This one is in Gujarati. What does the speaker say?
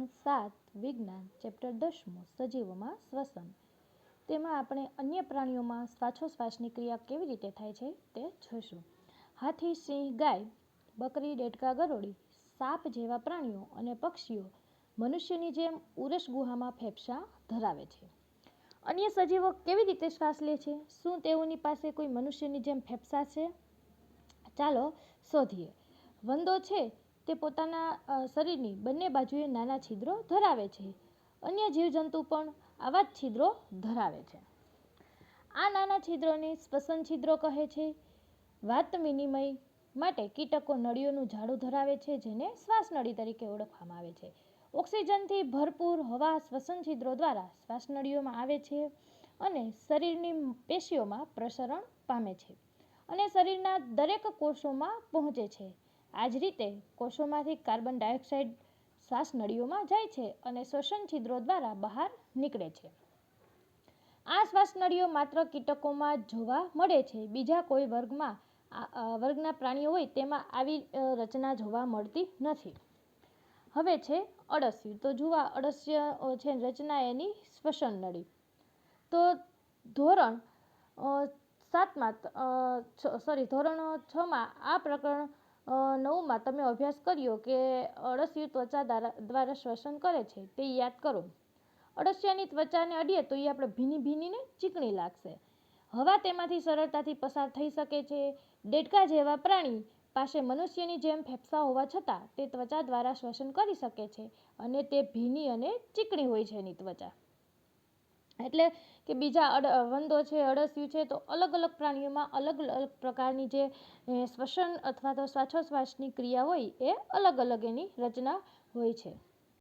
ધોરણ સાત વિજ્ઞાન ચેપ્ટર દસમું, સજીવોમાં શ્વસન. તેમાં આપણે અન્ય પ્રાણીઓમાં શ્વાસોશ્વાસની ક્રિયા કેવી રીતે થાય છે તે જોઈશું. હાથી, સિંહ, ગાય, બકરી ડેટકા ગરોળી, સાપ જેવા પ્રાણીઓ અને પક્ષીઓ મનુષ્યની જેમ ઉરસ ગુહામાં ફેફસા ધરાવે છે. અન્ય સજીવો કેવી રીતે શ્વાસ લે છે? શું તેઓની પાસે કોઈ મનુષ્યની જેમ ફેફસા છે? ચાલો શોધીએ. વંદો છે તે પોતાના શરીરની બંને બાજુએ નાના છિદ્રો ધરાવે છે. અન્ય જીવજંતુ પણ આવા જ છિદ્રો ધરાવે છે. આ નાના છિદ્રોને શ્વસન છિદ્રો કહે છે. વાત વિનિમય માટે કીટકો નળીઓનું ઝાડું ધરાવે છે, જેને શ્વાસનળી તરીકે ઓળખવામાં આવે છે. ઓક્સિજનથી ભરપૂર હવા શ્વસન છિદ્રો દ્વારા શ્વાસનળીઓમાં આવે છે અને શરીરની પેશીઓમાં પ્રસરણ પામે છે અને શરીરના દરેક કોષોમાં પહોંચે છે. આ જ રીતે કોષોમાંથી કાર્બન ડાયોક્સાઇડ શ્વાસનળીઓમાં જાય છે અને શ્વસન છિદ્રો દ્વારા બહાર નીકળે છે. આ શ્વાસનળીઓ માત્ર કીટકોમાં જોવા મળે છે. બીજા કોઈ વર્ગમાં વર્ગના પ્રાણીઓ હોય તેમાં આવી રચના જોવા મળતી નથી. હવે છે અળસિયું. તો જુઓ, અળસિય છે રચના એની શ્વસન નળી. તો ધોરણ સાતમાં સોરી ધોરણ છમાં આ પ્રકરણ નવમાં તમે અભ્યાસ કર્યો કે અળસિયું ત્વચા દ્વારા શ્વસન કરે છે તે યાદ કરો. અળસિયાની ત્વચાને અડીએ તો એ આપણે ભીની ભીનીને ચીકણી લાગશે. હવા તેમાંથી સરળતાથી પસાર થઈ શકે છે. ડેડકા જેવા પ્રાણી પાસે મનુષ્યની જેમ ફેફસા હોવા છતાં તે ત્વચા દ્વારા શ્વસન કરી શકે છે અને તે ભીની અને ચીકણી હોય છે એની ત્વચા. એટલે કે બીજા વંદો છે, અળસિયું છે, તો અલગ અલગ પ્રાણીઓમાં અલગ અલગ પ્રકારની જે શ્વસન અથવા તો શ્વાસોચ્છવાસની ક્રિયા હોય એ અલગ અલગ એની રચના હોય છે.